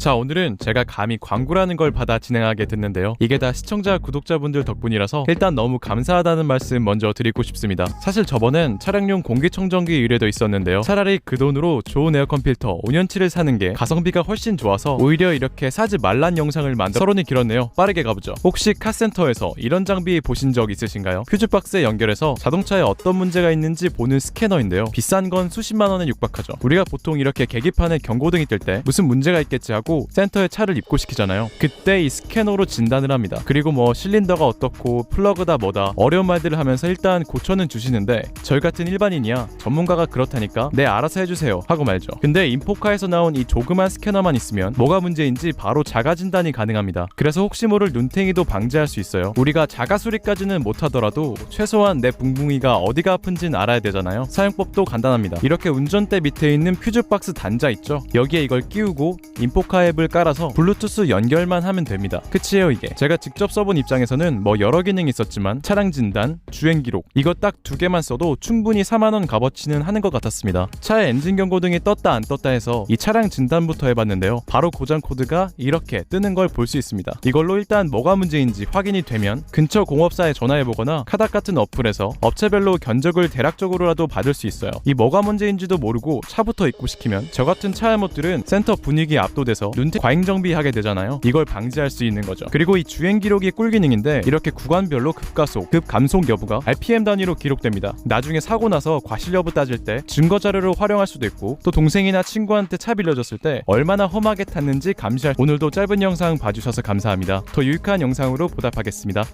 자 오늘은 제가 감히 광고라는 걸 받아 진행하게 됐는데요. 이게 다 시청자 구독자분들 덕분이라서 일단 너무 감사하다는 말씀 먼저 드리고 싶습니다. 사실 저번엔 차량용 공기청정기 의뢰도 있었는데요. 차라리 그 돈으로 좋은 에어컨 필터 5년치를 사는 게 가성비가 훨씬 좋아서 오히려 이렇게 사지 말란 영상을 만들어 서론이 길었네요. 빠르게 가보죠. 혹시 카센터에서 이런 장비 보신 적 있으신가요? 퓨즈박스에 연결해서 자동차에 어떤 문제가 있는지 보는 스캐너인데요. 비싼 건 수십만 원에 육박하죠. 우리가 보통 이렇게 계기판에 경고등이 뜰 때 무슨 문제가 있겠지 하고 센터에 차를 입고시키잖아요. 그때 이 스캐너로 진단을 합니다. 그리고 뭐 실린더가 어떻고 플러그다 뭐다 어려운 말들을 하면서 일단 고쳐는 주시는데 저희 같은 일반인이야. 전문가가 그렇다니까 네 알아서 해주세요 하고 말죠. 근데 인포카에서 나온 이 조그만 스캐너만 있으면 뭐가 문제인지 바로 자가 진단이 가능합니다. 그래서 혹시 모를 눈탱이도 방지할 수 있어요. 우리가 자가 수리까지는 못하더라도 최소한 내 붕붕이가 어디가 아픈지는 알아야 되잖아요. 사용법도 간단합니다. 이렇게 운전대 밑에 있는 퓨즈박스 단자 있죠? 여기에 이걸 끼우고 인포카 앱을 깔아서 블루투스 연결만 하면 됩니다. 끝이에요 이게. 제가 직접 써본 입장에서는 뭐 여러 기능이 있었지만 차량 진단, 주행 기록 이거 딱 두 개만 써도 충분히 4만 원 값어치는 하는 것 같았습니다. 차에 엔진 경고등이 떴다 안 떴다 해서 이 차량 진단부터 해봤는데요. 바로 고장 코드가 이렇게 뜨는 걸 볼 수 있습니다. 이걸로 일단 뭐가 문제인지 확인이 되면 근처 공업사에 전화해보거나 카닥 같은 어플에서 업체별로 견적을 대략적으로라도 받을 수 있어요. 이 뭐가 문제인지도 모르고 차부터 입고 시키면 저 같은 차알못들은 센터 분위기에 압도돼서 눈태 과잉 정비하게 되잖아요. 이걸 방지할 수 있는 거죠. 그리고 이 주행 기록이 꿀 기능인데 이렇게 구간별로 급가속, 급감속 여부가 RPM 단위로 기록됩니다. 나중에 사고 나서 과실 여부 따질 때 증거 자료로 활용할 수도 있고 또 동생이나 친구한테 차 빌려줬을 때 얼마나 험하게 탔는지 감시할 오늘도 짧은 영상 봐주셔서 감사합니다. 더 유익한 영상으로 보답하겠습니다